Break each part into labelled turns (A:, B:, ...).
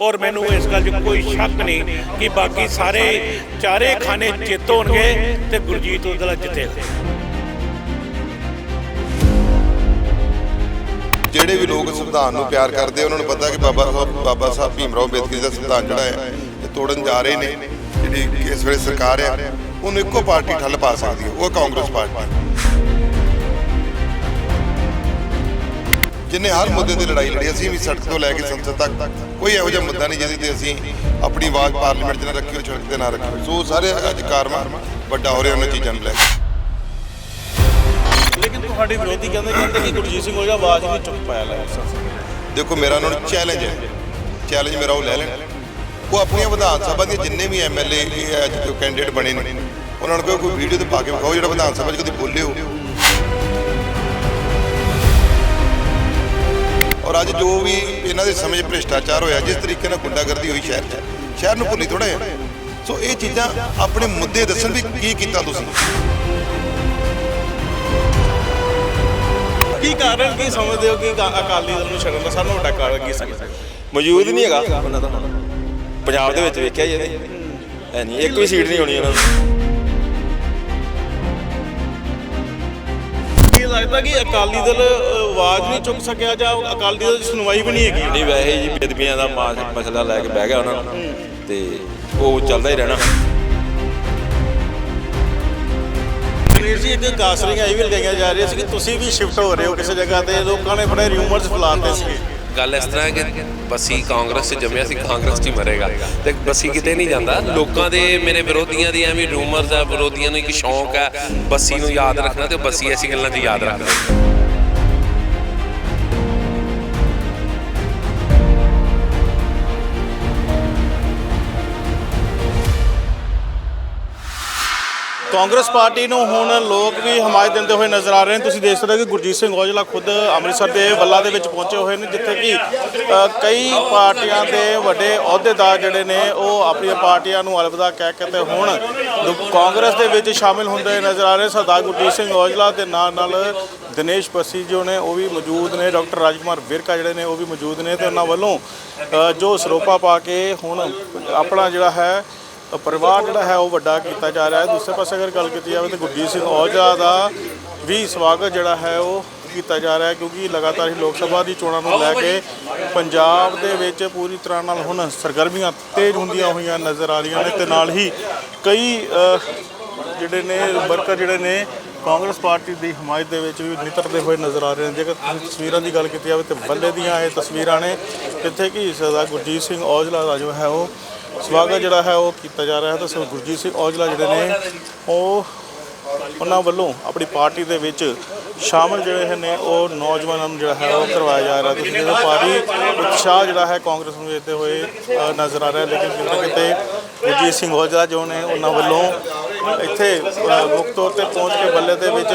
A: ਔਰ ਮੈਨੂੰ ਇਸ ਗੱਲ 'ਚ ਕੋਈ ਸ਼ੱਕ ਨਹੀਂ ਕਿ ਬਾਕੀ ਸਾਰੇ ਚਾਰੇ ਖਾਨੇ ਜਿੱਤ ਹੋਣਗੇ ਤੇ ਗੁਰਜੀਤ ਉਹਦਾ ਜਿੱਤੇਗਾ
B: ਜਿਹੜੇ ਵੀ ਲੋਕ ਸੰਵਿਧਾਨ ਨੂੰ ਪਿਆਰ ਕਰਦੇ ਉਹਨਾਂ ਨੂੰ ਪਤਾ ਕਿ ਬਾਬਾ ਸਾਹਿਬ ਬਾਬਾ ਸਾਹਿਬ ਭੀਮ ਰਾਓ ਅੰਬੇਦਕਰ ਦਾ ਸੰਵਿਧਾਨ ਜਿਹੜਾ ਹੈ, ਇਹ ਤੋੜਨ ਜਾ ਰਹੇ ਨੇ। ਜਿਹੜੀ ਇਸ ਵੇਲੇ ਸਰਕਾਰ ਹੈ ਉਹਨੂੰ ਇੱਕੋ ਪਾਰਟੀ ਠੱਲ ਪਾ ਸਕਦੀ ਹੈ, ਉਹ ਕਾਂਗਰਸ ਪਾਰਟੀ। ਜਿਨੇ ਹਰ ਮੁੱਦੇ ਤੇ ਲੜਾਈ ਲੜੀ ਅਸੀਂ ਵੀ ਸੜਕ ਤੋਂ ਲੈ ਕੇ ਸੰਸਦ ਤੱਕ ਕੋਈ ਇਹੋ ਜਿਹਾ ਮੁੱਦਾ ਨਹੀਂ ਜਿਹਦੇ ਤੇ ਅਸੀਂ ਆਪਣੀ ਆਵਾਜ਼ ਪਾਰਲੀਮੈਂਟ 'ਚ ਨਾ ਰੱਖੀ ਹੋਈ ਸੜਕ ਤੇ ਨਾ ਰੱਖੀ। ਸੋ ਸਾਰੇ ਅੱਜ ਕਾਰਮਾ ਵੱਡਾ ਹੋ ਰਿਹਾ ਉਹਨਾਂ ਚੀਜ਼ਾਂ ਨੂੰ ਲੈ ਕੇ।
C: ਲੇਕਿਨ ਤੁਹਾਡੇ ਵਿਰੋਧੀ ਕਹਿੰਦੇ ਕਹਿੰਦੇ ਕਿ ਗੁਰਜੀਤ ਸਿੰਘ ਉਹਦਾ ਆਵਾਜ਼ ਨਹੀਂ ਚੁੱਕ ਪਾਇਆ ਲੈ
B: ਦੇਖੋ ਮੇਰਾ ਉਹਨਾਂ ਨੂੰ ਚੈਲੰਜ ਹੈ। ਚੈਲੰਜ ਮੇਰਾ ਉਹ ਲੈ ਲੈਣ। ਉਹ ਆਪਣੀਆਂ ਵਿਧਾਨ ਸਭਾ ਦੇ ਜਿੰਨੇ ਵੀ ਐਮਐਲਏ ਅੱਜ ਜੋ ਕੈਂਡੀਡੇਟ ਬਣੇ ਨੇ ਉਹਨਾਂ ਨੂੰ ਕੋਈ ਵੀਡੀਓ ਤੇ ਪਾ ਕੇ ਵਿਖਾਓ ਜਿਹੜਾ ਵਿਧਾਨ ਸਭਾ 'ਚ ਕਦੀ ਬੋਲੇ ਹੋ। ਔਰ ਅੱਜ ਜੋ ਵੀ ਇਹਨਾਂ ਦੇ ਸਮੇਂ ਭ੍ਰਿਸ਼ਟਾਚਾਰ ਹੋਇਆ ਜਿਸ ਤਰੀਕੇ ਨਾਲ ਗੁੰਡਾਗਰਦੀ ਹੋਈ ਸ਼ਹਿਰ 'ਚ ਸ਼ਹਿਰ ਨੂੰ ਭੁੱਲੀ ਥੋੜਾ ਹੈ ਸੋ ਇਹ ਚੀਜ਼ਾਂ ਆਪਣੇ ਮੁੱਦੇ ਦੱਸਣ ਵੀ ਕੀ ਕੀਤਾ ਤੁਸੀਂ?
C: ਕੀ ਕਾਰਨ ਕੀ ਸਮਝਦੇ ਹੋ ਕਿ ਅਕਾ- ਅਕਾਲੀ ਦਲ ਨੂੰ ਛੱਡਣ ਦਾ ਸਭ ਤੋਂ ਵੱਡਾ ਕਾਰਨ ਕੀ ਹੋ?
D: ਮੌਜੂਦ ਨਹੀਂ ਹੈਗਾ। ਹੁਣ ਪੰਜਾਬ ਦੇ ਵਿੱਚ ਵੇਖਿਆ ਜੀ ਨਹੀਂ ਇੱਕ ਵੀ ਸੀਟ ਨਹੀਂ ਹੋਣੀ ਉਹਨਾਂ ਨੂੰ।
C: ਲੱਗਦਾ ਕਿ ਅਕਾਲੀ ਦਲ ਆਵਾਜ਼ ਨਹੀਂ ਚੁੱਕ ਸਕਿਆ ਜਾਂ ਅਕਾਲੀ ਦਲ ਦੀ ਸੁਣਵਾਈ ਵੀ ਨਹੀਂ ਹੈਗੀ?
D: ਨਹੀਂ ਵੈਸੇ ਜੀ ਬੇਦਬੀਆਂ ਦਾ ਮਸਲਾ ਲੈ ਕੇ ਬਹਿ ਗਿਆ ਉਹਨਾਂ ਨੂੰ। ਤੇ ਉਹ ਚੱਲਦਾ ਹੀ ਰਹਿਣਾ।
C: ਜੀ ਇੱਕ ਕਾਸਰੀਆਂ ਇਹ ਵੀ ਲਗਾਈਆਂ ਜਾ ਰਹੀਆਂ ਸੀ ਕਿ ਤੁਸੀਂ ਵੀ ਸ਼ਿਫਟ ਹੋ ਰਹੇ ਹੋ ਕਿਸੇ ਜਗ੍ਹਾ ਤੇ ਲੋਕਾਂ ਨੇ ਬੜੇ ਰਿਊਮਰਸ ਫੈਲਾਤੇ ਸੀ
E: ਗੱਲ ਇਸ ਤਰ੍ਹਾਂ ਹੈ ਕਿ ਬਸੀ ਕਾਂਗਰਸ 'ਚ ਜੰਮਿਆ ਸੀ, ਕਾਂਗਰਸ 'ਚ ਹੀ ਮਰੇਗਾ। ਤੇ ਬਸੀ ਕਿਤੇ ਨਹੀਂ ਜਾਂਦਾ। ਲੋਕਾਂ ਦੇ ਮੇਰੇ ਵਿਰੋਧੀਆਂ ਦੀ ਐਵੇਂ ਰੂਮਰਸ ਆ, ਵਿਰੋਧੀਆਂ ਨੂੰ ਇੱਕ ਸ਼ੌਂਕ ਹੈ ਬਸੀ ਨੂੰ ਯਾਦ ਰੱਖਣਾ ਤੇ ਬਸੀ ਐਸੀ ਗੱਲਾਂ 'ਚ ਯਾਦ ਰੱਖਦਾ।
C: ਕਾਂਗਰਸ ਪਾਰਟੀ ਨੂੰ ਹੁਣ ਲੋਕ ਵੀ ਹਮਾਇਤ ਦਿੰਦੇ ਹੋਏ ਨਜ਼ਰ ਆ ਰਹੇ ਨੇ। ਤੁਸੀਂ ਦੇਖ ਸਕਦੇ ਹੋ ਕਿ ਗੁਰਜੀਤ ਸਿੰਘ ਔਜਲਾ ਖੁਦ ਅੰਮ੍ਰਿਤਸਰ ਦੇ ਵੱਲਾ ਦੇ ਵਿੱਚ ਪਹੁੰਚੇ ਹੋਏ ਨੇ, ਜਿੱਥੇ ਕਿ ਕਈ ਪਾਰਟੀਆਂ ਦੇ ਵੱਡੇ ਅਹੁਦੇਦਾਰ ਜਿਹੜੇ ਨੇ, ਉਹ ਆਪਣੀਆਂ ਪਾਰਟੀਆਂ ਨੂੰ ਅਲਵਿਦਾ ਕਹਿ ਕੇ ਤੇ ਹੁਣ ਦੁ- ਕਾਂਗਰਸ ਦੇ ਵਿੱਚ ਸ਼ਾਮਿਲ ਹੁੰਦੇ ਨਜ਼ਰ ਆ ਰਹੇ ਸਰਦਾਰ ਗੁਰਜੀਤ ਸਿੰਘ ਔਜਲਾ ਦੇ ਨਾਲ ਨਾਲ ਦਿਨੇਸ਼ ਪੱਸੀ ਜੋ ਨੇ, ਉਹ ਵੀ ਮੌਜੂਦ ਨੇ। ਡਾਕਟਰ ਰਾਜਕੁਮਾਰ ਵਿਰਕਾ ਜਿਹੜੇ ਨੇ, ਉਹ ਵੀ ਮੌਜੂਦ ਨੇ ਤੇ ਉਹਨਾਂ ਵੱਲੋਂ ਜੋ ਸਰੋਪਾ ਪਾ ਕੇ ਹੁਣ ਆਪਣਾ ਜਿਹੜਾ ਹੈ ਪਰਿਵਾਰ ਜਿਹੜਾ ਹੈ ਉਹ ਵੱਡਾ ਕੀਤਾ ਜਾ ਰਿਹਾ ਹੈ। ਦੂਸਰੇ ਪਾਸੇ ਅਗਰ ਗੱਲ ਕੀਤੀ ਜਾਵੇ ਤਾਂ ਗੁਰਜੀਤ ਸਿੰਘ ਔਜਲਾ ਦਾ ਵੀ ਸਵਾਗਤ ਜਿਹੜਾ ਹੈ ਉਹ ਕੀਤਾ ਜਾ ਰਿਹਾ ਕਿਉਂਕਿ ਲਗਾਤਾਰ ਹੀ ਲੋਕ ਸਭਾ ਦੀ ਚੋਣਾਂ ਨੂੰ ਲੈ ਕੇ ਪੰਜਾਬ ਦੇ ਵਿੱਚ ਪੂਰੀ ਤਰ੍ਹਾਂ ਨਾਲ ਹੁਣ ਸਰਗਰਮੀਆਂ ਤੇਜ਼ ਹੁੰਦੀਆਂ ਹੋਈਆਂ ਨਜ਼ਰ ਆ ਰਹੀਆਂ ਨੇ ਤੇ ਨਾਲ ਹੀ ਕਈ ਜਿਹੜੇ ਨੇ ਵਰਕਰ ਜਿਹੜੇ ਨੇ ਕਾਂਗਰਸ ਪਾਰਟੀ ਦੀ ਹਮਾਇਤ ਦੇ ਵਿੱਚ ਵੀ ਨਿਤਰਦੇ ਹੋਏ ਨਜ਼ਰ ਆ ਰਹੇ ਨੇ। ਜੇਕਰ ਤੁਸੀਂ ਤਸਵੀਰਾਂ ਦੀ ਗੱਲ ਕੀਤੀ ਜਾਵੇ ਤੇ ਬੱਲੇ ਦੀਆਂ ਇਹ ਤਸਵੀਰਾਂ ਨੇ ਜਿੱਥੇ ਕਿ ਸਰਦਾਰ ਗੁਰਜੀਤ ਸਿੰਘ ਔਜਲਾ ਦਾ ਜੋ ਹੈ ਉਹ ਸਵਾਗਤ ਜਿਹੜਾ ਹੈ ਉਹ ਕੀਤਾ ਜਾ ਰਿਹਾ ਹੈ। ਤਾਂ ਸੋ ਗੁਰਜੀਤ ਸਿੰਘ ਔਜਲਾ ਜਿਹੜੇ ਨੇ, ਉਹ ਉਹਨਾਂ ਵੱਲੋਂ ਆਪਣੀ ਪਾਰਟੀ ਦੇ ਵਿੱਚ ਸ਼ਾਮਲ ਜਿਹੜੇ ਨੇ, ਉਹ ਨੌਜਵਾਨਾਂ ਨੂੰ ਜਿਹੜਾ ਹੈ ਉਹ ਕਰਵਾਇਆ ਜਾ ਰਿਹਾ। ਤੁਸੀਂ ਜਿਹੜਾ ਭਾਰੀ ਉਤਸ਼ਾਹ ਜਿਹੜਾ ਹੈ ਕਾਂਗਰਸ ਨੂੰ ਵੇਖਦੇ ਹੋਏ ਨਜ਼ਰ ਆ ਰਿਹਾ ਲੇਕਿਨ ਕਿਤੇ ਨਾ ਕਿਤੇ ਗੁਰਜੀਤ ਸਿੰਘ ਔਜਲਾ ਜੋ ਨੇ, ਉਹਨਾਂ ਵੱਲੋਂ ਇੱਥੇ ਮੁੱਖ ਤੌਰ ਤੇ ਪਹੁੰਚ ਕੇ ਬੱਲੇ ਦੇ ਵਿੱਚ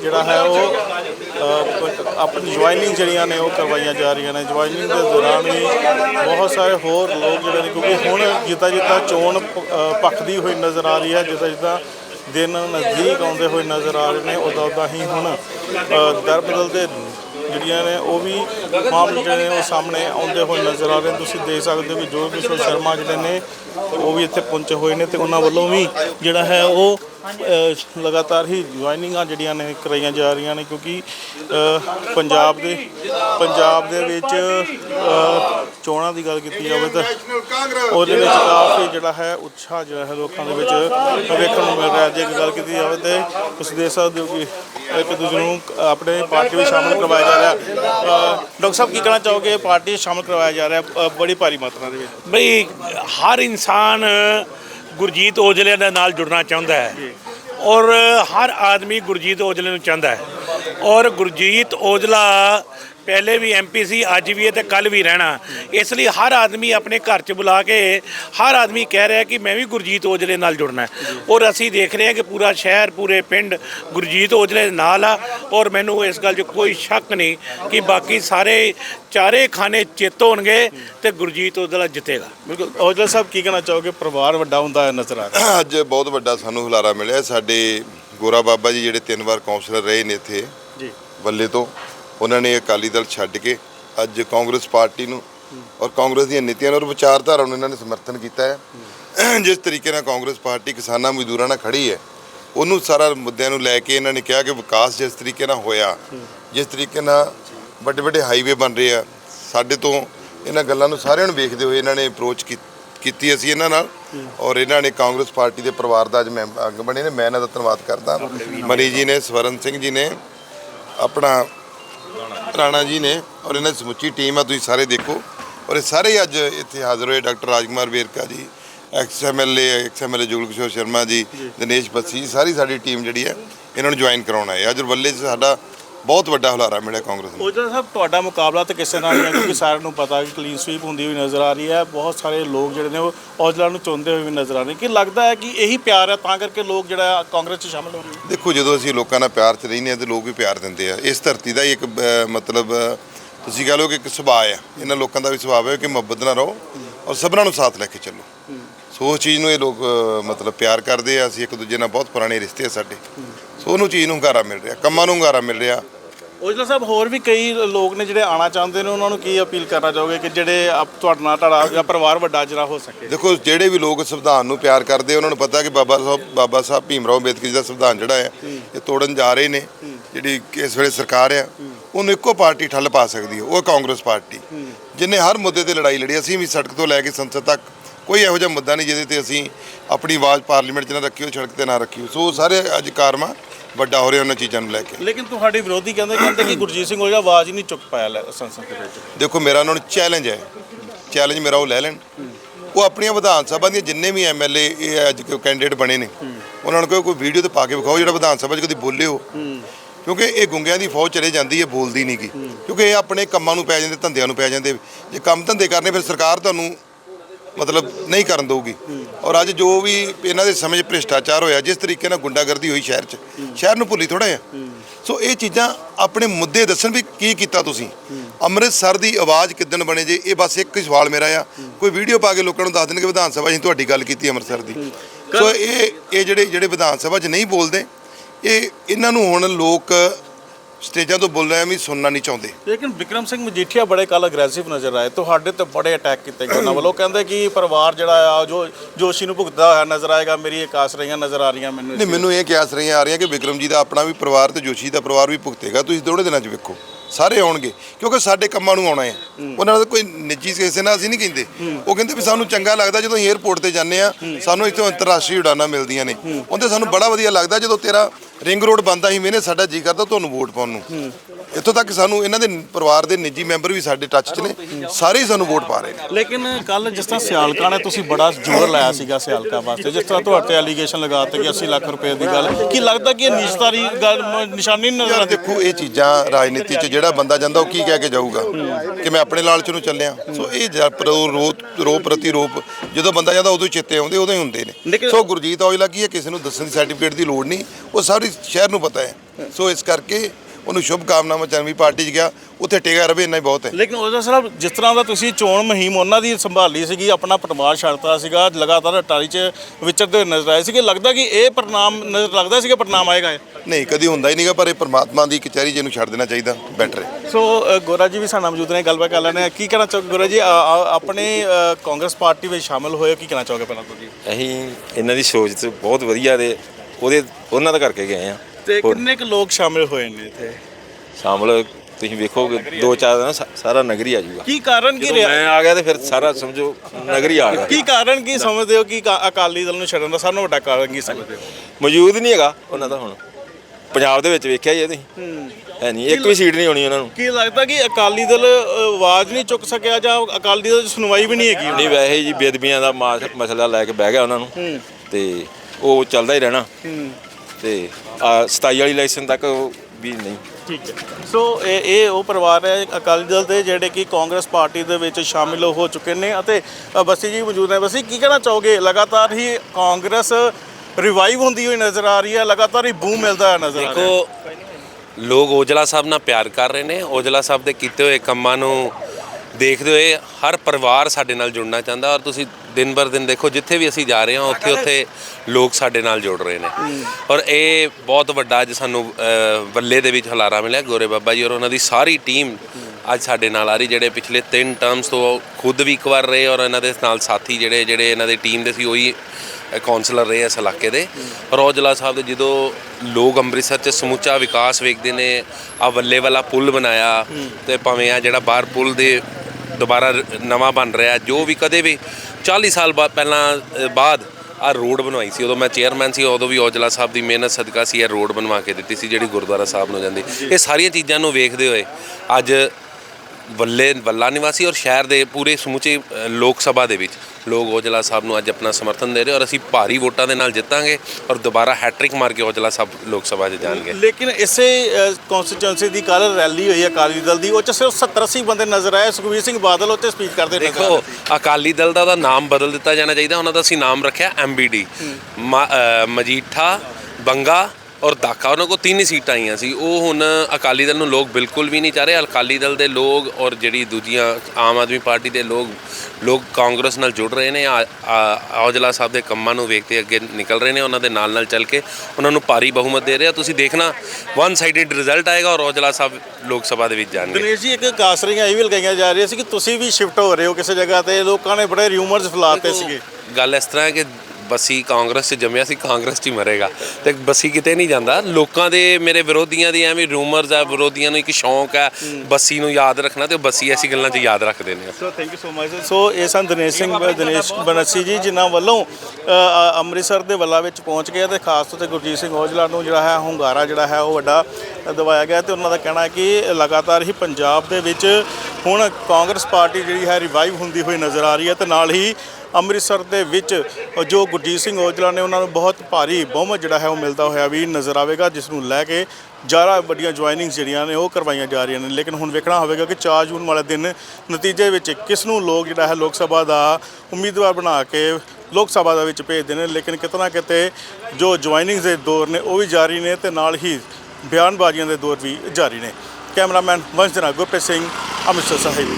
C: ਜਿਹੜਾ ਹੈ ਉਹ ਆਪਣੀ ਜੁਆਇਨਿੰਗ ਜਿਹੜੀਆਂ ਨੇ ਉਹ ਕਰਵਾਈਆਂ ਜਾ ਰਹੀਆਂ ਨੇ। ਜੁਆਇਨਿੰਗ ਦੇ ਦੌਰਾਨ ਵੀ ਬਹੁਤ ਸਾਰੇ ਹੋਰ ਲੋਕ ਜਿਹੜੇ ਨੇ, ਕਿਉਂਕਿ ਹੁਣ ਜਿੱਦਾਂ ਜਿੱਦਾਂ ਚੋਣ ਪ- ਭਖਦੀ ਹੋਈ ਨਜ਼ਰ ਆ ਰਹੀ ਹੈ, ਜਿੱਦਾਂ ਜਿੱਦਾਂ ਦਿਨ ਨਜ਼ਦੀਕ ਆਉਂਦੇ ਹੋਏ ਨਜ਼ਰ ਆ ਰਹੇ ਨੇ ਉਦਾਂ ਉਦਾਂ ਹੀ ਹੁਣ ਦਰਬਦਲ ਦੇ ਜਿਹੜੀਆਂ ਨੇ ਉਹ ਵੀ ਮਾਮਲੇ ਜਿਹੜੇ ਨੇ ਉਹ ਸਾਹਮਣੇ ਆਉਂਦੇ ਹੋਏ ਨਜ਼ਰ ਆ ਰਹੇ ਨੇ। ਤੁਸੀਂ ਦੇਖ ਸਕਦੇ ਹੋ ਕਿ ਜੋ ਕਿਸ਼ੋਰ ਸ਼ਰਮਾ ਜਿਹੜੇ ਨੇ, ਉਹ ਵੀ ਇੱਥੇ ਪਹੁੰਚੇ ਹੋਏ ਨੇ ਤੇ ਉਹਨਾਂ ਵੱਲੋਂ ਵੀ ਜਿਹੜਾ ਹੈ ਉਹ ਲਗਾਤਾਰ ਹੀ ਜੁਆਇਨਿੰਗਾਂ ਜਿਹੜੀਆਂ ਨੇ ਕਰਾਈਆਂ ਜਾ ਰਹੀਆਂ ਨੇ ਕਿਉਂਕਿ ਪੰਜਾਬ ਦੇ ਪੰਜਾਬ ਦੇ ਵਿੱਚ ਚੋਣਾਂ ਦੀ ਗੱਲ ਕੀਤੀ ਜਾਵੇ ਤਾਂ ਉਹਦੇ ਵਿੱਚ ਕਾਫੀ ਜਿਹੜਾ ਹੈ ਉਤਸ਼ਾਹ ਜਿਹੜਾ ਹੈ ਲੋਕਾਂ ਦੇ ਵਿੱਚ ਵੇਖਣ ਨੂੰ ਮਿਲ ਰਿਹਾ ਜੇ ਗੱਲ ਕੀਤੀ ਜਾਵੇ ਤੇ ਤੁਸੀਂ ਦੇਖ ਸਕਦੇ ਹੋ ਕਿ ਇੱਕ ਦੂਜੇ ਨੂੰ ਆਪਣੇ ਪਾਰਟੀ ਵਿੱਚ ਸ਼ਾਮਲ ਕਰਵਾਇਆ ਜਾ ਰਿਹਾ ਡਾਕਟਰ ਸਾਹਿਬ ਕੀ ਕਹਿਣਾ ਚਾਹੋਗੇ? ਪਾਰਟੀ ਵਿੱਚ ਸ਼ਾਮਲ ਕਰਵਾਇਆ ਜਾ ਰਿਹਾ ਬੜੀ ਭਾਰੀ ਮਾਤਰਾ ਦੇ ਵਿੱਚ।
A: ਬਈ ਹਰ ਇਨਸਾਨ ਗੁਰਜੀਤ ਔਜਲੇ ਦੇ ਨਾਲ ਜੁੜਨਾ ਚਾਹੁੰਦਾ ਹੈ ਔਰ ਹਰ ਆਦਮੀ ਗੁਰਜੀਤ ਔਜਲੇ ਨੂੰ ਚਾਹੁੰਦਾ ਹੈ। ਔਰ ਗੁਰਜੀਤ ਔਜਲਾ ਪਹਿਲੇ ਵੀ ਐਮਪੀ ਸੀ ਅੱਜ ਵੀ ਹੈ ਤੇ ਕੱਲ ਵੀ ਰਹਿਣਾ। ਇਸ ਲਈ ਹਰ ਆਦਮੀ ਆਪਣੇ ਘਰ 'ਚ ਬੁਲਾ ਕੇ ਹਰ ਆਦਮੀ ਕਹਿ ਰਿਹਾ ਕਿ ਮੈਂ ਵੀ ਗੁਰਜੀਤ ਔਜਲੇ ਨਾਲ ਜੁੜਨਾ ਔਰ ਅਸੀਂ ਦੇਖ ਰਹੇ ਹਾਂ ਕਿ ਪੂਰਾ ਸ਼ਹਿਰ ਪੂਰੇ ਪਿੰਡ ਗੁਰਜੀਤ ਔਜਲੇ ਨਾਲ ਆ। ਔਰ ਮੈਨੂੰ ਇਸ ਗੱਲ 'ਚ ਕੋਈ ਸ਼ੱਕ ਨਹੀਂ ਕਿ ਬਾਕੀ ਸਾਰੇ ਚਾਰੇ ਖਾਨੇ ਜਿੱਤ ਹੋਣਗੇ ਤੇ ਗੁਰਜੀਤ ਔਜਲਾ ਜਿੱਤੇਗਾ।
C: ਬਿਲਕੁਲ। ਔਜਲਾ ਸਾਹਿਬ ਕੀ ਕਹਿਣਾ ਚਾਹੋਗੇ? ਪਰਿਵਾਰ ਵੱਡਾ ਹੁੰਦਾ ਨਜ਼ਰ ਆ ਰਿਹਾ।
B: ਅੱਜ ਬਹੁਤ ਵੱਡਾ ਸਾਨੂੰ ਹੁਲਾਰਾ ਮਿਲਿਆ। ਸਾਡੇ ਗੋਰਾ ਬਾਬਾ ਜੀ ਜਿਹੜੇ ਤਿੰਨ ਵਾਰ ਕਾਉਂਸਲਰ ਰਹੇ ਨੇ ਇੱਥੇ
C: ਜੀ।
B: ਵੱਲੇ ਤੋਂ। ਉਹਨਾਂ ਨੇ ਅਕਾਲੀ ਦਲ ਛੱਡ ਕੇ ਅੱਜ ਕਾਂਗਰਸ ਪਾਰਟੀ ਨੂੰ ਔਰ ਕਾਂਗਰਸ ਦੀਆਂ ਨੀਤੀਆਂ ਨੂੰ ਔਰ ਵਿਚਾਰਧਾਰਾ ਨੂੰ ਇਹਨਾਂ ਨੇ ਸਮਰਥਨ ਕੀਤਾ ਹੈ। ਜਿਸ ਤਰੀਕੇ ਨਾਲ ਕਾਂਗਰਸ ਪਾਰਟੀ ਕਿਸਾਨਾਂ ਮਜ਼ਦੂਰਾਂ ਨਾਲ ਖੜੀ ਹੈ, ਉਹਨੂੰ ਸਾਰਾ ਮੁੱਦਿਆਂ ਨੂੰ ਲੈ ਕੇ ਇਹਨਾਂ ਨੇ ਕਿਹਾ ਕਿ ਵਿਕਾਸ ਜਿਸ ਤਰੀਕੇ ਨਾਲ ਹੋਇਆ, ਜਿਸ ਤਰੀਕੇ ਨਾਲ ਵੱਡੇ ਵੱਡੇ ਹਾਈਵੇ ਬਣ ਰਹੇ ਆ, ਸਾਡੇ ਤੋਂ ਇਹਨਾਂ ਗੱਲਾਂ ਨੂੰ ਸਾਰਿਆਂ ਨੂੰ ਵੇਖਦੇ ਹੋਏ ਇਹਨਾਂ ਨੇ ਅਪਰੋਚ ਕੀਤੀ ਅਸੀਂ ਇਹਨਾਂ ਨਾਲ। ਔਰ ਇਹਨਾਂ ਨੇ ਕਾਂਗਰਸ ਪਾਰਟੀ ਦੇ ਪਰਿਵਾਰ ਦਾ ਅੱਜ ਮੈਂ ਅੰਗ ਬਣੇ ਨੇ, ਮੈਂ ਇਹਨਾਂ ਦਾ ਧੰਨਵਾਦ ਕਰਦਾ। ਮਨੀ ਜੀ ਨੇ, ਸਵਰਨ ਸਿੰਘ ਜੀ ਨੇ ਆਪਣਾ ਰਾਣਾ ਜੀ ਨੇ ਔਰ ਇਹਨਾਂ ਦੀ ਸਮੁੱਚੀ ਟੀਮ ਆ ਤੁਸੀਂ ਸਾਰੇ ਦੇਖੋ। ਔਰ ਇਹ ਸਾਰੇ ਅੱਜ ਇੱਥੇ ਹਾਜ਼ਰ ਹੋਏ doctor Rajkumar Verka ji ex MLA ex MLA Jugal Kishore Sharma ji Dinesh Bassi ਸਾਰੀ ਸਾਡੀ ਟੀਮ ਜਿਹੜੀ ਹੈ ਇਹਨਾਂ ਨੂੰ ਜੁਆਇਨ ਕਰਾਉਣਾ ਹੈ ਅੱਜ ਵੱਲੇ 'ਚ ਸਾਡਾ ਬਹੁਤ ਵੱਡਾ ਹੁਲਾਰਾ ਮਿਲਿਆ ਕਾਂਗਰਸ ਨੂੰ।
C: ਔਜਲਾ ਸਾਹਿਬ ਤੁਹਾਡਾ ਮੁਕਾਬਲਾ ਤਾਂ ਕਿਸੇ ਨਾਲ ਨਹੀਂ ਹੈ ਕਿਉਂਕਿ ਸਾਰਿਆਂ ਨੂੰ ਪਤਾ ਕਿ ਕਲੀਨ ਸਵੀਪ ਹੁੰਦੀ ਹੋਈ ਨਜ਼ਰ ਆ ਰਹੀ ਹੈ। ਬਹੁਤ ਸਾਰੇ ਲੋਕ ਜਿਹੜੇ ਨੇ ਉਹ ਔਜਲਾ ਨੂੰ ਚੁਣਦੇ ਹੋਏ ਵੀ ਨਜ਼ਰ ਆ ਰਹੇ ਕਿ ਲੱਗਦਾ ਹੈ ਕਿ ਇਹੀ ਪਿਆਰ ਹੈ ਤਾਂ ਕਰਕੇ ਲੋਕ ਜਿਹੜਾ ਕਾਂਗਰਸ 'ਚ ਸ਼ਾਮਲ ਹੋ ਰਹੇ ਨੇ?
B: ਦੇਖੋ ਜਦੋਂ ਅਸੀਂ ਲੋਕਾਂ ਨਾਲ ਪਿਆਰ 'ਚ ਰਹਿੰਦੇ ਹਾਂ ਤੇ ਲੋਕ ਵੀ ਪਿਆਰ ਦਿੰਦੇ ਆ। ਇਸ ਧਰਤੀ ਦਾ ਹੀ ਇੱਕ ਮਤਲਬ ਤੁਸੀਂ ਕਹ ਲਓ ਕਿ ਇੱਕ ਸੁਭਾਅ ਆ। ਇਹਨਾਂ ਲੋਕਾਂ ਦਾ ਵੀ ਸੁਭਾਅ ਹੈ ਕਿ ਮੁਹੱਬਤ ਨਾਲ ਰਹੋ ਔਰ ਸਭਨਾਂ ਨੂੰ ਸਾਥ ਲੈ ਕੇ ਚੱਲੋ। ਸੋ ਉਸ ਚੀਜ਼ ਨੂੰ ਇਹ ਲੋਕ ਮਤਲਬ ਪਿਆਰ ਕਰਦੇ ਆ। ਅਸੀਂ ਇੱਕ ਦੂਜੇ ਨਾਲ ਬਹੁਤ ਪੁਰਾਣੇ ਰਿਸ਼ਤੇ ਆ ਸਾਡੇ। ਸੋ ਉਹਨੂੰ ਚੀਜ਼ ਨੂੰ ਹੁੰਗਾਰਾ ਮਿਲ ਰਿਹਾ। ਕੰਮਾਂ ਨੂੰ ਹੁੰਗਾਰਾ ਮਿਲ ਰਿਹਾ।
C: ਔਜਲਾ ਸਾਹਿਬ ਹੋਰ ਵੀ ਕਈ ਲੋਕ ਨੇ ਜਿਹੜੇ ਆਣਾ ਚਾਹੁੰਦੇ ਨੇ ਉਹਨਾਂ ਨੂੰ ਕੀ ਅਪੀਲ ਕਰਨਾ ਚਾਹੋਗੇ ਕਿ ਜਿਹੜੇ ਆਪ- ਤੁਹਾਡੇ ਨਾਲ ਤੁਹਾਡਾ ਜਾਂ ਪਰਿਵਾਰ ਵੱਡਾ ਜਿਹੜਾ ਹੋ ਸਕੇ?
B: ਦੇਖੋ ਜਿਹੜੇ ਵੀ ਲੋਕ ਸੰਵਿਧਾਨ ਨੂੰ ਪਿਆਰ ਕਰਦੇ ਆ, ਉਹਨਾਂ ਨੂੰ ਪਤਾ ਕਿ ਬਾਬਾ ਸਾਹਿਬ ਬਾਬਾ ਸਾਹਿਬ ਭੀਮ ਰਾਓ ਅੰਬੇਦਕਰ ਜੀ ਦਾ ਸੰਵਿਧਾਨ ਜਿਹੜਾ ਹੈ ਇਹ ਤੋੜਨ ਜਾ ਰਹੇ ਨੇ। ਜਿਹੜੀ ਇਸ ਵੇਲੇ ਸਰਕਾਰ ਆ ਉਹਨੂੰ ਇੱਕੋ ਪਾਰਟੀ ਠੱਲ ਪਾ ਸਕਦੀ ਹੈ ਉਹ ਹੈ ਕਾਂਗਰਸ ਪਾਰਟੀ। ਜਿਨੇ ਹਰ ਮੁੱਦੇ ਤੇ ਲੜਾਈ ਲੜੀ ਅਸੀਂ ਵੀ ਸੜਕ ਤੋਂ ਲੈ ਕੇ ਸੰਸਦ ਤੱਕ ਕੋਈ ਇਹੋ ਜਿਹਾ ਮੁੱਦਾ ਨਹੀਂ ਜਿਹਦੇ ਤੇ ਅਸੀਂ ਆਪਣੀ ਆਵਾਜ਼ ਪਾਰਲੀਮੈਂਟ 'ਚ ਨਾ ਰੱਖੀ ਹੋਈ ਸੜਕ ਤੇ ਨਾ ਰੱਖੀ ਹੋਈ ਸੋ ਸਾਰੇ ਅੱਜ ਕਾਰਮਾ ਵੱਡਾ ਹੋ ਰਿਹਾ ਉਹਨਾਂ ਚੀਜ਼ਾਂ ਨੂੰ ਲੈ ਕੇ।
C: ਲੇਕਿਨ ਤੁਹਾਡੇ ਵਿਰੋਧੀ ਕਹਿੰਦੇ ਕਹਿੰਦੇ ਕਿ ਗੁਰਜੀਤ ਸਿੰਘ ਔਜਲਾ ਆਵਾਜ਼ ਹੀ ਨਹੀਂ ਚੁੱਕ ਪਾਇਆ ਸੰਸਦ ਦੇ ਵਿੱਚ।
B: ਦੇਖੋ ਮੇਰਾ ਉਹਨਾਂ ਨੂੰ ਚੈਲੰਜ ਹੈ। ਚੈਲੰਜ ਮੇਰਾ ਉਹ ਲੈ ਲੈਣ। ਉਹ ਆਪਣੀਆਂ ਵਿਧਾਨ ਸਭਾ ਦੀਆਂ ਜਿੰਨੇ ਵੀ ਐਮਐਲਏ ਇਹ ਅੱਜ ਕੈਂਡੀਡੇਟ ਬਣੇ ਨੇ। ਉਹਨਾਂ ਨੂੰ ਕਹੋ ਕੋਈ ਵੀਡੀਓ ਤੇ ਪਾ ਕੇ ਵਿਖਾਓ ਜਿਹੜਾ ਵਿਧਾਨ ਸਭਾ 'ਚ ਕਦੀ ਬੋਲੇ ਹੋ ਕਿਉਂਕਿ ਇਹ ਗੁੰਗਿਆਂ ਦੀ ਫੌਜ ਚਲੇ ਜਾਂਦੀ ਹੈ ਬੋਲਦੀ ਨਹੀਂ ਗੀ। ਕਿਉਂਕਿ ਇਹ ਆਪਣੇ ਕੰਮਾਂ ਨੂੰ ਪੈ ਜਾਂਦੇ ਧੰਦਿਆਂ ਨੂੰ ਪੈ ਜਾਂਦੇ। ਜੇ ਕੰਮ ਧੰਦੇ ਕਰਨੇ ਫਿਰ ਸਰਕਾਰ ਤੁਹਾਨੂੰ ਮਤਲਬ ਨਹੀਂ ਕਰਨ ਦਊਗੀ। ਔਰ ਅੱਜ ਜੋ ਵੀ ਇਹਨਾਂ ਦੇ ਸਮੇਂ 'ਚ ਭ੍ਰਿਸ਼ਟਾਚਾਰ ਹੋਇਆ, ਜਿਸ ਤਰੀਕੇ ਨਾਲ ਗੁੰਡਾਗਰਦੀ ਹੋਈ ਸ਼ਹਿਰ 'ਚ, ਸ਼ਹਿਰ ਨੂੰ ਭੁੱਲੀ ਥੋੜਾ ਆ ਸੋ ਇਹ ਚੀਜ਼ਾਂ ਆਪਣੇ ਮੁੱਦੇ ਦੱਸਣ ਵੀ ਕੀ ਕੀਤਾ ਤੁਸੀਂ? ਅੰਮ੍ਰਿਤਸਰ ਦੀ ਆਵਾਜ਼ ਕਿੱਦਣ ਬਣੇ ਜੇ? ਇਹ ਬਸ ਇੱਕ ਹੀ ਸਵਾਲ ਮੇਰਾ ਆ। ਕੋਈ ਵੀਡੀਓ ਪਾ ਕੇ ਲੋਕਾਂ ਨੂੰ ਦੱਸ ਦੇਣ ਕਿ ਵਿਧਾਨ ਸਭਾ 'ਚ ਅਸੀਂ ਤੁਹਾਡੀ ਗੱਲ ਕੀਤੀ ਅੰਮ੍ਰਿਤਸਰ ਦੀ। ਸੋ ਇਹ ਇਹ ਜਿਹੜੇ ਜਿਹੜੇ ਵਿਧਾਨ ਸਭਾ 'ਚ ਨਹੀਂ ਬੋਲਦੇ, ਇਹ ਇਹਨਾਂ ਨੂੰ ਹੁਣ ਲੋਕ ਸਟੇਜਾਂ ਤੋਂ ਬੋਲ ਰਹੇ ਆ ਵੀ ਸੁਣਨਾ ਨਹੀਂ ਚਾਹੁੰਦੇ।
C: ਲੇਕਿਨ ਵਿਕਰਮ ਸਿੰਘ ਮਜੀਠੀਆ ਬੜੇ ਕੱਲ ਅਗਰੈਸਿਵ ਨਜ਼ਰ ਆਏ। ਤੁਹਾਡੇ ਤੇ ਬੜੇ ਅਟੈਕ ਕੀਤੇ ਗਏ ਉਹਨਾਂ ਵੱਲੋਂ। ਕਹਿੰਦੇ ਕਿ ਪਰਿਵਾਰ ਜਿਹੜਾ ਆ ਜੋ ਜੋਸ਼ੀ ਨੂੰ ਭੁਗਤਦਾ ਹੋਇਆ ਨਜ਼ਰ ਆਏਗਾ ਮੇਰੀ ਇੱਕ ਆਸ ਰਹੀਆਂ ਨਜ਼ਰ ਆ ਰਹੀਆਂ ਮੈਨੂੰ
B: ਨਹੀਂ ਮੈਨੂੰ ਇਹ ਕਿਆਸ ਰਹੀਆਂ ਆ ਰਹੀਆਂ ਕਿ ਵਿਕਰਮ ਜੀ ਦਾ ਆਪਣਾ ਵੀ ਪਰਿਵਾਰ ਤੇ ਜੋਸ਼ੀ ਦਾ ਪਰਿਵਾਰ ਵੀ ਭੁਗਤੇਗਾ। ਤੁਸੀਂ ਦੋੜੇ ਦਿਨਾਂ 'ਚ ਵੇਖੋ। ਸਾਰੇ ਆਉਣਗੇ ਕਿਉਂਕਿ ਸਾਡੇ ਕੰਮਾਂ ਨੂੰ ਆਉਣਾ ਹੈ। ਉਹਨਾਂ ਦਾ ਕੋਈ ਨਿੱਜੀ ਕਿਸੇ ਨਾਲ ਅਸੀਂ ਨਹੀਂ ਕਹਿੰਦੇ। ਉਹ ਕਹਿੰਦੇ ਵੀ ਸਾਨੂੰ ਚੰਗਾ ਲੱਗਦਾ ਜਦੋਂ ਅਸੀਂ 에ਅਰਪੋਰਟ ਤੇ ਜਾਂਦੇ ਆ ਸਾਨੂੰ ਇੱਥੋਂ ਅੰਤਰਰਾਸ਼ਟਰੀ ਉਡਾਨਾਂ ਮਿਲਦੀਆਂ ਨੇ। ਉਹਦੇ ਸਾਨੂੰ ਬੜਾ ਵਧੀਆ ਲੱਗਦਾ ਜਦੋਂ ਤੇਰਾ ਰਿੰਗ ਰੋਡ ਬੰਦਾ ਸੀ ਮੈਨੇ ਸਾਡਾ ਜੀ ਕਰਦਾ ਤੁਹਾਨੂੰ ਵੋਟ ਪਾਉਣ ਨੂੰ। ਇੱਥੋਂ ਤੱਕ ਸਾਨੂੰ ਇਹਨਾਂ ਦੇ ਪਰਿਵਾਰ ਦੇ ਨਿੱਜੀ ਮੈਂਬਰ ਵੀ ਸਾਡੇ ਟੱਚ 'ਚ ਨੇ ਸਾਰੇ ਹੀ ਸਾਨੂੰ ਵੋਟ ਪਾ ਰਹੇ ਨੇ।
C: ਲੇਕਿਨ ਕੱਲ ਜਿਸ ਤਰ੍ਹਾਂ ਸਿਆਲਕਾ ਨੇ ਤੁਸੀਂ ਬੜਾ ਜ਼ੋਰ ਲਾਇਆ ਸੀਗਾ ਸਿਆਲਕਾ ਵਾਸਤੇ ਜਿਸ ਤਰ੍ਹਾਂ ਤੁਹਾਡੇ ਤੇ ਐਲੀਗੇਸ਼ਨ ਲਗਾਤੇ ਕਿ 80 ਲੱਖ ਰੁਪਏ ਦੀ ਗੱਲ ਕੀ ਲੱਗਦਾ ਕਿ ਇਹ ਨਿਸ਼ਤਾਰੀ ਗੱਲ ਨਿਸ਼ਾਨੀ ਨਜ਼ਰ ਆਉਂਦੀ?
B: ਦੇਖੋ ਇਹ ਚੀਜ਼ਾਂ ਰਾਜਨੀਤੀ 'ਚ ਜਿਹੜਾ ਬੰਦਾ ਜਾਂਦਾ ਉਹ ਕੀ ਕਹਿ ਕੇ ਜਾਊਗਾ? ਕਿ ਮੈਂ ਆਪਣੇ ਲਾਲਚ ਨੂੰ ਚੱਲਿਆ। ਸੋ ਇਹ ਰੋਪ ਰੋਪ ਪ੍ਰਤੀ ਰੋਪ ਜਦੋਂ ਬੰਦਾ ਜਾਂਦਾ ਉਦੋਂ ਚੇਤੇ ਆਉਂਦੇ ਉਦੋਂ ਹੀ ਹੁੰਦੇ ਨੇ। ਸੋ ਗੁਰਜੀਤ ਔਜਲਾ ਕੀ ਹੈ? ਕਿਸੇ ਨੂੰ ਦੱਸਣ ਦੀ ਸਰਟੀਫਿਕੇਟ ਦੀ ਲੋੜ ਨਹੀਂ। ਉਹ ਸਾਰੀ ਸ਼ਹਿਰ ਨੂੰ ਪਤਾ ਹੈ। ਸੋ ਇਸ ਕਰਕੇ ਉਹਨੂੰ ਸ਼ੁਭ ਕਾਮਨਾਵਾਂ ਚਰਨਵੀ ਪਾਰਟੀ 'ਚ ਗਿਆ ਉੱਥੇ ਟਿਕਿਆ ਰਵੇ ਇੰਨਾ ਹੀ ਬਹੁਤ ਹੈ।
C: ਲੇਕਿਨ ਉਹਦਾ ਸਾਹਿਬ ਜਿਸ ਤਰ੍ਹਾਂ ਦਾ ਤੁਸੀਂ ਚੋਣ ਮੁਹਿੰਮ ਉਹਨਾਂ ਦੀ ਸੰਭਾਲੀ ਸੀਗੀ ਆਪਣਾ ਪਰਿਵਾਰ ਛੱਡਤਾ ਸੀਗਾ ਲਗਾਤਾਰ ਅਟਾਰੀ 'ਚ ਵਿਚਰਦੇ ਨਜ਼ਰ ਆਏ ਸੀਗੇ ਲੱਗਦਾ ਕਿ ਇਹ ਪਰਨਾਮ ਨਜ਼ਰ ਲੱਗਦਾ ਸੀਗਾ ਪਰਨਾਮ ਆਏਗਾ
B: ਨਹੀਂ ਕਦੀ ਹੁੰਦਾ ਹੀ ਨਹੀਂਗਾ ਪਰ ਇਹ ਪਰਮਾਤਮਾ ਦੀ ਕਚਹਿਰੀ ਜਿਹਨੂੰ ਛੱਡ ਦੇਣਾ ਚਾਹੀਦਾ ਬੈਟਰ ਹੈ।
C: ਸੋ ਗੋਰਾ ਜੀ ਵੀ ਸਾਡਾ ਮੌਜੂਦ ਨੇ ਗੱਲਬਾਤ ਕਰ ਲੈਣੇ ਕੀ ਕਹਿਣਾ ਚਾਹੋ ਗੋਰਾ ਜੀ? ਆਪਣੇ ਕਾਂਗਰਸ ਪਾਰਟੀ ਵਿੱਚ ਸ਼ਾਮਲ ਹੋਏ ਕੀ ਕਹਿਣਾ ਚਾਹੋਗੇ ਪਹਿਲਾਂ ਤੁਸੀਂ
D: ਅਸੀਂ ਇਹਨਾਂ ਦੀ ਸੋਚ ਬਹੁਤ ਵਧੀਆ ਦੇ ਉਹਦੇ ਉਹਨਾਂ ਦਾ ਕਰਕੇ ਗਏ ਆ
C: ਤੇ ਕਿੰਨੇ ਕੁ ਲੋਕ ਸ਼ਾਮਿਲ ਹੋਏ ਨੇ ਇੱਥੇ?
D: ਸ਼ਾਮਲ ਤੁਸੀਂ ਵੇਖੋਗੇ ਦੋ ਚਾਰ ਦਿਨ ਸਾ- ਸਾਰਾ ਨਗਰ ਆ ਜਾਊਗਾ।
C: ਕੀ ਕਾਰਨ ਕੀ
D: ਜਦੋਂ
C: ਰਿਹਾ?
D: ਮੈਂ ਆ ਗਿਆ ਤੇ ਫਿਰ ਸਾਰਾ ਸਮਝੋ ਨਗਰ ਆ ਗਿਆ।
C: ਕੀ ਕਾਰਨ ਕੀ ਸਮਝਦੇ ਹੋ? ਕਿ ਕਾ- ਅਕਾਲੀ ਦਲ ਨੂੰ ਛੱਡਣ ਦਾ ਸਭ ਤੋਂ ਵੱਡਾ ਕਾਰਨ ਕੀ ਸਮਝਦੇ ਹੋ?
D: ਮੌਜੂਦ ਨਹੀਂ ਹੈਗਾ ਉਹਨਾਂ ਦਾ ਹੁਣ। ਪੰਜਾਬ ਦੇ ਵਿੱਚ ਵੇਖਿਆ ਇਹ ਤੁਸੀਂ। ਹੈ। ਨਹੀਂ ਇੱਕ ਵੀ ਸੀਟ ਨਹੀਂ ਹੋਣੀ ਉਹਨਾਂ ਨੂੰ।
C: ਕੀ ਲੱਗਦਾ ਕਿ ਅਕਾਲੀ ਦਲ ਅ, ਆਵਾਜ਼ ਨਹੀਂ ਚੁੱਕ ਸਕਿਆ ਜਾਂ ਅਕਾਲੀ ਦਲ ਦੀ ਸੁਣਵਾਈ ਵੀ ਨਹੀਂ ਹੈਗੀ?
D: ਨਹੀਂ ਵੈਸੇ ਜੀ ਬੇਦਬੀਆਂ ਦਾ ਮਸਲਾ ਲੈ ਕੇ ਬਹਿ ਗਿਆ ਉਹਨਾਂ ਨੂੰ। ਤੇ ਉਹ ਚੱਲਦਾ ਹੀ ਰਹਿਣਾ। ਤੇ ਆ 27 ਵਾਲੀ ਇਲੈਕਸ਼ਨ ਤੱਕ ਵੀ ਨਹੀਂ।
C: ਠੀਕ ਹੈ। ਸੋ ਇਹ ਇਹ ਉਹ ਪਰਿਵਾਰ ਹੈ ਅਕਾਲੀ ਦਲ ਦੇ ਜਿਹੜੇ ਕਿ ਕਾਂਗਰਸ ਪਾਰਟੀ ਦੇ ਵਿੱਚ ਸ਼ਾਮਿਲ ਹੋ ਚੁੱਕੇ ਨੇ ਅਤੇ ਬੱਸੀ ਜੀ ਮੌਜੂਦ ਨੇ। ਬੱਸੀ ਕੀ ਕਹਿਣਾ ਚਾਹੋਗੇ? ਲਗਾਤਾਰ ਹੀ ਕਾਂਗਰਸ ਰਿਵਾਈਵ ਹੁੰਦੀ ਹੋਈ ਨਜ਼ਰ ਆ ਰਹੀ ਹੈ ਲਗਾਤਾਰ ਹੀ ਬੂਮ ਮਿਲਦਾ ਹੋਇਆ ਨਜ਼ਰ ਆ ਰਿਹਾ ਹੈ।
E: ਦੇਖੋ ਲੋਕ ਔਜਲਾ ਸਾਹਿਬ ਨਾਲ ਪਿਆਰ ਕਰ ਰਹੇ ਨੇ। ਔਜਲਾ ਸਾਹਿਬ ਦੇ ਕੀਤੇ ਹੋਏ ਕੰਮਾਂ ਨੂੰ ਦੇਖਦੇ ਹੋਏ ਹਰ ਪਰਿਵਾਰ ਸਾਡੇ ਨਾਲ ਜੁੜਨਾ ਚਾਹੁੰਦਾ ਔਰ ਤੁਸੀਂ ਦਿਨ ਬਰ ਦਿਨ ਦੇਖੋ, ਜਿੱਥੇ ਵੀ ਅਸੀਂ ਜਾ ਰਹੇ ਹਾਂ, ਉੱਥੇ ਉੱਥੇ ਲੋਕ ਸਾਡੇ ਨਾਲ ਜੁੜ ਰਹੇ ਨੇ। ਔਰ ਇਹ ਬਹੁਤ ਵੱਡਾ ਅੱਜ ਸਾਨੂੰ ਵੱਲੇ ਦੇ ਵਿੱਚ ਹਲਾਰਾ ਮਿਲਿਆ, ਗੋਰੇ ਬਾਬਾ ਜੀ ਔਰ ਉਹਨਾਂ ਦੀ ਸਾਰੀ ਟੀਮ ਅੱਜ ਸਾਡੇ ਨਾਲ ਆ ਰਹੀ, ਜਿਹੜੇ ਪਿਛਲੇ ਤਿੰਨ ਟਰਮਸ ਤੋਂ ਖੁਦ ਵੀ ਇੱਕ ਵਾਰ ਰਹੇ ਔਰ ਇਹਨਾਂ ਦੇ ਨਾਲ ਸਾਥੀ ਜਿਹੜੇ ਜਿਹੜੇ ਇਹਨਾਂ ਦੀ ਟੀਮ ਦੇ ਸੀ, ਉਹੀ ਕਾਉਂਸਲਰ ਰਹੇ ਇਸ ਇਲਾਕੇ ਦੇ। ਔਰ ਔਜਲਾ ਸਾਹਿਬ ਦੇ ਜਦੋਂ ਲੋਕ ਅੰਮ੍ਰਿਤਸਰ 'ਚ ਸਮੁੱਚਾ ਵਿਕਾਸ ਵੇਖਦੇ ਨੇ ਆ ਵੱਲੇ ਵਾਲਾ ਪੁਲ ਬਣਾਇਆ ਤੇ ਭਾਵੇਂ ਆ ਜਿਹੜਾ ਬਾਹਰ ਪੁਲ ਦੇ ਦੁਬਾਰਾ ਨਵਾਂ ਬਣ ਰਿਹਾ, ਜੋ ਵੀ ਕਦੇ ਵੀ 40 ਸਾਲ ਬਾਅਦ ਪਹਿਲਾਂ ਬਾਅਦ ਆ ਰੋਡ ਬਣਵਾਈ ਸੀ, ਉਦੋਂ ਮੈਂ ਚੇਅਰਮੈਨ ਸੀ, ਉਦੋਂ ਵੀ ਔਜਲਾ ਸਾਹਿਬ ਦੀ ਮਿਹਨਤ ਸਦਕਾ ਸੀ, ਇਹ ਰੋਡ ਬਣਵਾ ਕੇ ਦਿੱਤੀ ਸੀ, ਜਿਹੜੀ ਗੁਰਦੁਆਰਾ ਸਾਹਿਬ ਨੂੰ ਜਾਂਦੀ। ਇਹ ਸਾਰੀਆਂ ਚੀਜ਼ਾਂ ਨੂੰ ਵੇਖਦੇ ਹੋਏ ਅੱਜ ਵੱਲੇ ਵੱਲਾ ਨਿਵਾਸੀ ਔਰ ਸ਼ਹਿਰ ਦੇ ਪੂਰੇ ਸਮੁੱਚੇ ਲੋਕ ਸਭਾ ਦੇ ਵਿੱਚ। ਲੋਕ ਔਜਲਾ ਸਾਹਿਬ ਨੂੰ ਅੱਜ ਆਪਣਾ ਸਮਰਥਨ ਦੇ ਰਹੇ ਔਰ ਅਸੀਂ ਭਾਰੀ ਵੋਟਾਂ ਦੇ ਨਾਲ ਜਿੱਤਾਂਗੇ ਔਰ ਦੁਬਾਰਾ ਹੈਟ੍ਰਿਕ ਮਾਰ ਕੇ ਔਜਲਾ ਸਾਹਿਬ ਲੋਕ ਸਭਾ 'ਚ ਜਾਣਗੇ।
C: ਲੇਕਿਨ ਇਸੇ ਕਨਸਟੀਚੁਐਂਸੀ ਦੀ ਕੱਲ ਰੈਲੀ ਹੋਈ ਅਕਾਲੀ ਦਲ ਦੀ ਉਹ ਚ ਸਿਰਫ 70 80 ਬੰਦੇ ਨਜ਼ਰ ਆਏ ਸੁਖਬੀਰ ਸਿੰਘ ਬਾਦਲ ਉੱਤੇ ਸਪੀਚ ਕਰਦੇ
E: ਦੇਖੋ ਅਕਾਲੀ ਦਲ ਦਾ ਉਹਦਾ ਨਾਮ ਬਦਲ ਦਿੱਤਾ ਜਾਣਾ ਚਾਹੀਦਾ ਉਹਨਾਂ ਦਾ ਅਸੀਂ ਨਾਮ ਰੱਖਿਆ ਐਮਬੀਡੀ ਮਜੀਠਾ ਬੰਗਾ ਔਰ ਦਾਖਾ ਉਹਨਾਂ ਕੋਲ ਤਿੰਨ ਹੀ ਸੀਟਾਂ ਆਈਆਂ ਸੀ। ਉਹ ਹੁਣ ਅਕਾਲੀ ਦਲ ਨੂੰ ਲੋਕ ਬਿਲਕੁਲ ਵੀ ਨਹੀਂ ਚਾਹ ਰਹੇ। ਅਕਾਲੀ ਦਲ ਦੇ ਲੋਕ ਔਰ ਜਿਹੜੀ ਦੂਜੀਆਂ ਆਮ ਆਦਮੀ ਪਾਰਟੀ ਦੇ ਲੋਕ ਲੋਕ ਕਾਂਗਰਸ ਨਾਲ ਜੁੜ ਰਹੇ ਨੇ। ਔਜਲਾ ਸਾਹਿਬ ਦੇ ਕੰਮਾਂ ਨੂੰ ਵੇਖਦੇ ਅੱਗੇ ਨਿਕਲ ਰਹੇ ਨੇ ਉਹਨਾਂ ਦੇ ਨਾਲ ਨਾਲ ਚੱਲ ਕੇ ਉਹਨਾਂ ਨੂੰ ਭਾਰੀ ਬਹੁਮਤ ਦੇ ਰਹੇ ਤੁਸੀਂ ਦੇਖਣਾ ਵਨ ਸਾਈਡਡ ਰਿਜ਼ਲਟ ਆਏਗਾ ਔਰ ਔਜਲਾ ਸਾਹਿਬ ਲੋਕ ਸਭਾ ਦੇ ਵਿੱਚ ਜਾਣਗੇ।
C: ਦਿਨੇਸ਼ ਜੀ ਇੱਕ ਕਾਸਰੀਆਂ ਇਹ ਵੀ ਲਗਾਈਆਂ ਜਾ ਰਹੀਆਂ ਸੀ ਕਿ ਤੁਸੀਂ ਵੀ ਸ਼ਿਫਟ ਹੋ ਰਹੇ ਹੋ ਕਿਸੇ ਜਗ੍ਹਾ ਤੇ। ਲੋਕਾਂ ਨੇ ਬੜੇ ਰਿਊਮਰਸ ਫੈਲਾਤੇ ਸੀਗੇ।
E: ਗੱਲ ਇਸ ਤਰ੍ਹਾਂ ਹੈ ਕਿ ਬਸੀ ਕਾਂਗਰਸ 'ਚ ਜੰਮਿਆ ਸੀ, ਕਾਂਗਰਸ 'ਚ ਹੀ ਮਰੇਗਾ। ਤੇ ਬਸੀ ਕਿਤੇ ਨਹੀਂ ਜਾਂਦਾ। ਲੋਕਾਂ ਦੇ ਮੇਰੇ ਵਿਰੋਧੀਆਂ ਦੀ ਐਵੇਂ ਰੂਮਰਸ ਆ, ਵਿਰੋਧੀਆਂ ਨੂੰ ਇੱਕ ਸ਼ੌਂਕ ਹੈ ਬਸੀ ਨੂੰ ਯਾਦ ਰੱਖਣਾ ਤੇ ਉਹ ਬਸੀ ਐਸੀ ਗੱਲਾਂ 'ਚ ਯਾਦ ਰੱਖਦੇ ਨੇ।
C: So thank you so much so ਇਹ ਸਨ ਦਿਨੇਸ਼ ਸਿੰਘ, ਦਿਨੇਸ਼ ਬਨਸੀ ਜੀ, ਜਿਨ੍ਹਾਂ ਵੱਲੋਂ ਅੰਮ੍ਰਿਤਸਰ ਦੇ ਵੱਲਾ ਵਿੱਚ ਪਹੁੰਚ ਗਏ ਤੇ ਖਾਸ ਤੌਰ ਤੇ ਗੁਰਜੀਤ ਸਿੰਘ ਔਜਲਾ ਨੂੰ ਜਿਹੜਾ ਹੈ, ਹੁੰਗਾਰਾ ਜਿਹੜਾ ਹੈ, ਉਹ ਵੱਡਾ ਦਵਾਇਆ ਗਿਆ ਤੇ ਉਹਨਾਂ ਦਾ ਕਹਿਣਾ ਹੈ ਕਿ ਲਗਾਤਾਰ ਹੀ ਪੰਜਾਬ ਦੇ ਵਿੱਚ ਹੁਣ ਕਾਂਗਰਸ ਪਾਰਟੀ ਜਿਹੜੀ ਹੈ ਰਿਵਾਈਵ ਹੁੰਦੀ ਹੋਈ ਨਜ਼ਰ ਆ ਰਹੀ ਹੈ ਤੇ ਨਾਲ ਹੀ ਅੰਮ੍ਰਿਤਸਰ ਦੇ ਵਿੱਚ ਜੋ ਗੁਰਜੀਤ ਸਿੰਘ ਔਜਲਾ ਨੇ ਉਹਨਾਂ ਨੂੰ ਬਹੁਤ ਭਾਰੀ ਬਹੁਮਤ ਜਿਹੜਾ ਹੈ ਉਹ ਮਿਲਦਾ ਹੋਇਆ ਵੀ ਨਜ਼ਰ ਆਵੇਗਾ, ਜਿਸ ਨੂੰ ਲੈ ਕੇ ਜ਼ਿਆਦਾ ਵੱਡੀਆਂ ਜੁਆਇਨਿੰਗਸ ਜਿਹੜੀਆਂ ਨੇ ਉਹ ਕਰਵਾਈਆਂ ਜਾ ਰਹੀਆਂ ਨੇ। ਲੇਕਿਨ ਹੁਣ ਵੇਖਣਾ ਹੋਵੇਗਾ ਕਿ 4 ਜੂਨ ਵਾਲੇ ਦਿਨ ਨਤੀਜੇ ਵਿੱਚ ਕਿਸ ਨੂੰ ਲੋਕ ਜਿਹੜਾ ਹੈ ਲੋਕ ਸਭਾ ਦਾ ਉਮੀਦਵਾਰ ਬਣਾ ਕੇ ਲੋਕ ਸਭਾ ਦੇ ਵਿੱਚ ਭੇਜਦੇ ਨੇ। ਲੇਕਿਨ ਕਿਤੇ ਨਾ ਕਿਤੇ ਜੋ ਜੁਆਇਨਿੰਗਸ ਦੇ ਦੌਰ ਨੇ ਉਹ ਵੀ ਜਾਰੀ ਨੇ ਤੇ ਨਾਲ ਹੀ ਬਿਆਨਬਾਜ਼ੀਆਂ ਦੇ ਦੌਰ ਵੀ ਜਾਰੀ ਨੇ। cameraman
F: Vanjana Gupta Singh, Mr. Sahib.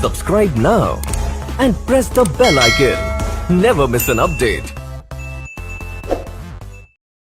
G: Subscribe now and press the bell icon. Never miss an update.